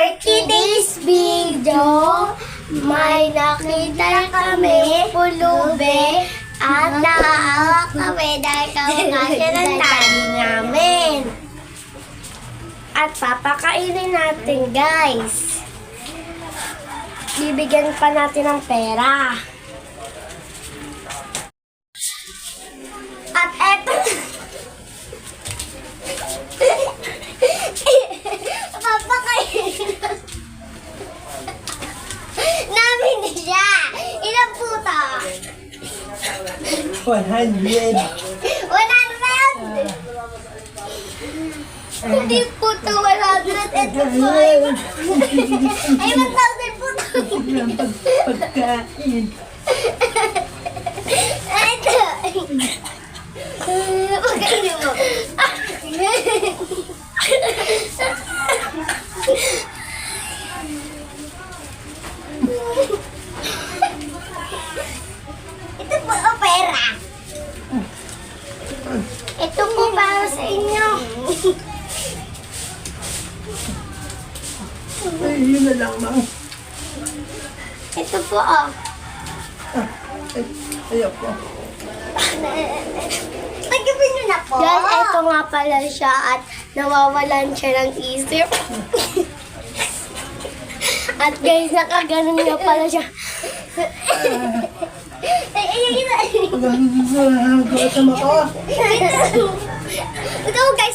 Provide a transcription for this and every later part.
For today's video, may nakita kami pulubi at naaawa kami dahil kamukasya ng daddy namin. At papakainin natin guys. Bibigyan pa natin ng pera. 100. 100! Hindi po to 100. Ito po ay ay 1,000 po to. Ang pag pagkain. Ito. Pagkainin mo. Ito po ang pera. Ito po para sa inyo. Ay, yun na lang, ma'am. Ito po oh. Ay, ayaw po. Pagkabin nyo na po. Guys, ito nga pala siya at nawawalan siya ng isip. at guys, nakaganon nga pala siya. ay, ay, ay, ay. Gutom ako. Ikaw guys,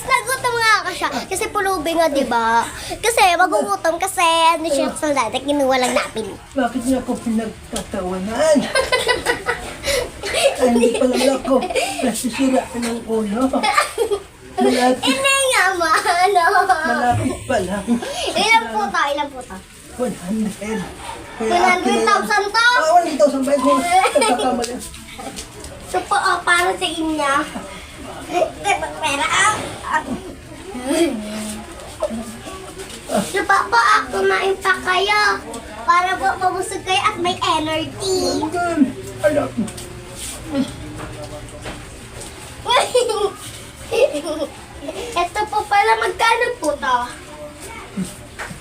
ka siya. Kasi pulubi nga, di ba? Kasi magugutom kasi ano siya sa dati, kinuha lang natin. Bakit niya ako pinagtatawanan? Ay, hindi pa lang ako nasisiraan ng ulo. Malapit, Hindi nga, ano. malapit pa lang. Ilan po to? Ilan po to? 100. Kaya akin na lang. 100,000 to? Ah, 100,000 ba ito? Nagkakamali. Ito po, oh, para sa inyo. Ito, pera. Ito pa po, ah, kumain pa kayo. Para po mabusog kayo at may energy. Alam. Ito po pala, magkano po to?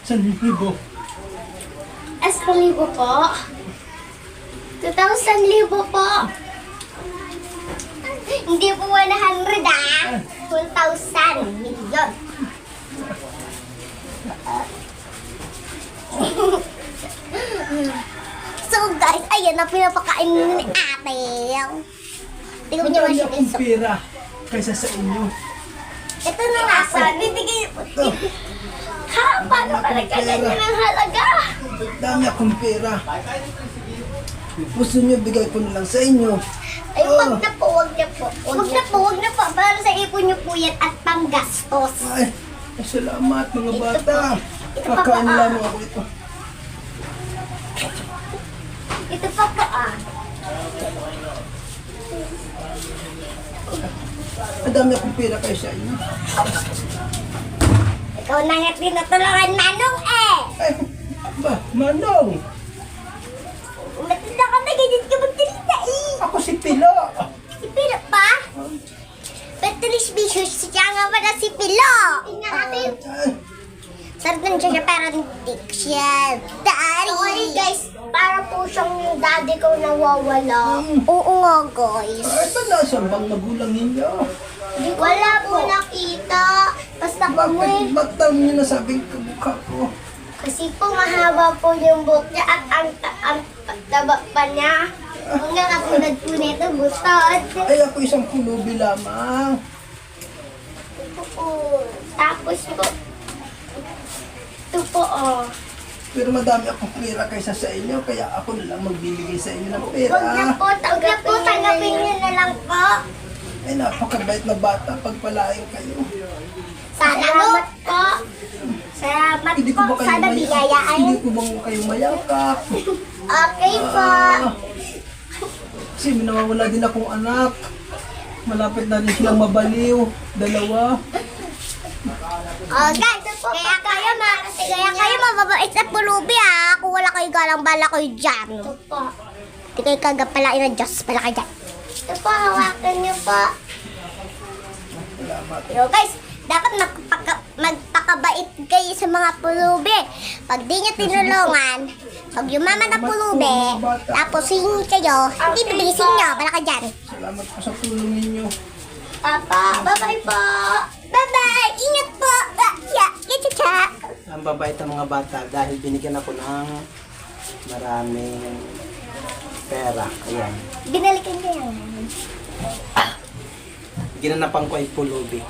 Sa libo. Esco libo po. 2,000 libo po. Hindi po 100 ah. 1,000 million. so guys, ayan na pinapakain ni ate. Tingnan niyo Madami siya akong pera kaysa sa inyo. Ito na nga sa bibigay. Ha? Paano ka nagkaganyan ng halaga? Dami akong pera. Gusto niyo bigay ko na lang sa inyo. Ay, wag na po, wag na po. Wag na po, wag na po. Para sa ipon niyo po yan at panggastos. Ay, salamat mga Ito bata. pa. Ito pa Kakain pa, ah. lamang ako ito. Ito pa po ah. Madami akong pera kayo sa inyo. Ikaw na nga tinutulungan Manong eh. Ay, ba, Manong, Matanda ka na, ganyan ka magdalita eh. ako si Pilo. Si Pilo pa? Betulis Bishos, siya nga pala si Pilo. Tingnan natin. Sardan siya siya pero hindi siya daddy. Sorry guys, para po siyang daddy ko nawawala. Oo nga guys. ay, saan nasa bang magulang ninyo? Wala po nakita. Basta po Bakit, eh. ba't daw niyo nasabing kamukha ko? Kasi po mahaba po yung buhok niya at ang, ang taba pa niya. Kung nga katulad po nito, butod. Ay, ako isang pulubi lamang. Po. Tapos po, ito po oh. Pero madami akong pera kaysa sa inyo, kaya ako na lang magbibigay sa inyo ng pera. Huwag na po, tanggap po, tanggapin niyo na lang po. Ay, napakabait na bata, pagpalain kayo. Salamat po. Salamat Hindi ko po. ba kayo may-. Hindi ko ba kayo mayakap? Okay po. Ah, kasi nawawala din akong anak. Malapit na rin silang mabaliw. Dalawa. Oh, guys, kaya kayo ma, kaya kayo mababait sa pulubi ah. Kung wala kayo galang bala kayo dyan. Ito po. Hindi kayo kagapalain ng Diyos pala kayo dyan. Ito po, hawakan niyo po. Pero guys, dapat magpaka, sa mga pulubi. Pag di nyo tinulungan, pag yumaman ang pulubi, tapos hingi kayo, hindi bibilisin nyo, bala ka dyan. Salamat po sa tulong ninyo. Papa, bye-bye po. Bye-bye, ingat po. Ah, yeah, cha Ang babait ng mga bata dahil binigyan ako ng maraming pera. Ayan. Binalikan ko yan. Ginanapan ko ay pulubi.